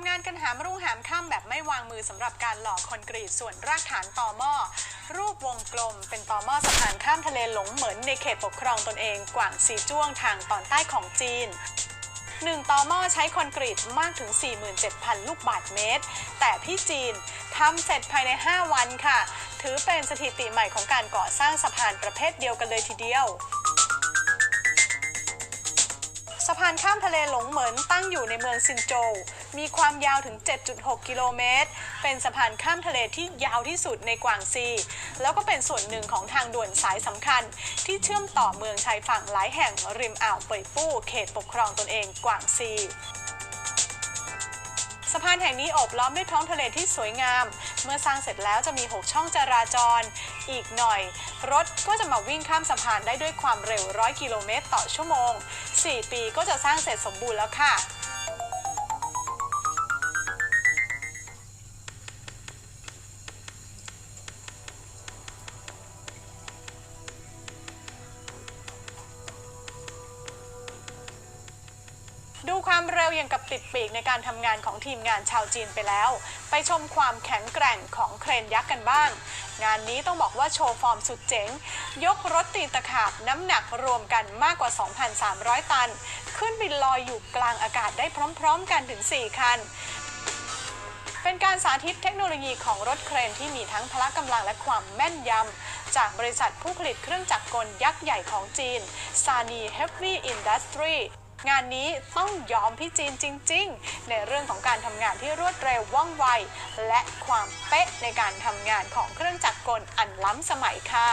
ำงานกันหามรุ่งหามค่ำแบบไม่วางมือสำหรับการหล่อคอนกรีตส่วนรากฐานต่อหม้อรูปวงกลม เป็นต่อหม้อสะพานข้ามทะเลหลงเหมือนในเขตปกครองตนเองกว่างซีจ้วงทางตอนใต้ของจีนหนึ่งต่อหม้อใช้คอนกรีตมากถึง 47,000 ลูกบาศก์เมตร แต่ที่จีนทำเสร็จภายใน 5 วันค่ะ ถือเป็นสถิติใหม่ของการก่อสร้างสะพานประเภทเดียวกันเลยทีเดียวะพานข้ามทะเลหลงเหมินตั้งอยู่ในเมืองซินโจว มีความยาวถึง 7.6 กิโลเมตร เป็นสะพานข้ามทะเลที่ยาวที่สุดในกวางซี แล้วก็เป็นส่วนหนึ่งของทางด่วนสายสำคัญ ที่เชื่อมต่อเมืองชายฝั่งหลายแห่งริมอ่าวเป่ยปู้เขตปกครองตนเองกวางซี สะพานแห่งนี้โอบล้อมด้วยท้องทะเลที่สวยงาม เมื่อสร้างเสร็จแล้วจะมี 6 ช่องจราจร อีกหน่อย รถก็จะมาวิ่งข้ามสะพานได้ด้วยความเร็ว 100 กิโลเมตรต่อชั่วโมง 4 ปีก็จะสร้างเสร็จสมบูรณ์แล้วค่ะ ดูความเร็วอย่างกับติดปีกในการทำงานของทีมงานชาวจีนไปแล้ว ไปชมความแข็งแกร่งของเครนยักษ์กันบ้าง งานนี้ต้องบอกว่าโชว์ฟอร์มสุดเจ๋ง ยกรถตีนตะขาบน้ำหนักรวมกันมากกว่า 2,300 ตัน ขึ้นบินลอยอยู่กลางอากาศได้พร้อมๆกันถึง 4 คันเป็นการสาธิตเทคโนโลยีของรถเครนที่มีทั้งพละกำลังและความแม่นยำ จากบริษัทผู้ผลิตเครื่องจักรกลยักษ์ใหญ่ของจีน Sany Heavy Industry งานนี้ต้องยอมพี่จีนจริง ๆ ในเรื่องของการทำงานที่รวดเร็วว่องไว และความเป๊ะในการทำงานของเครื่องจักรกลอันล้ำสมัยค่ะ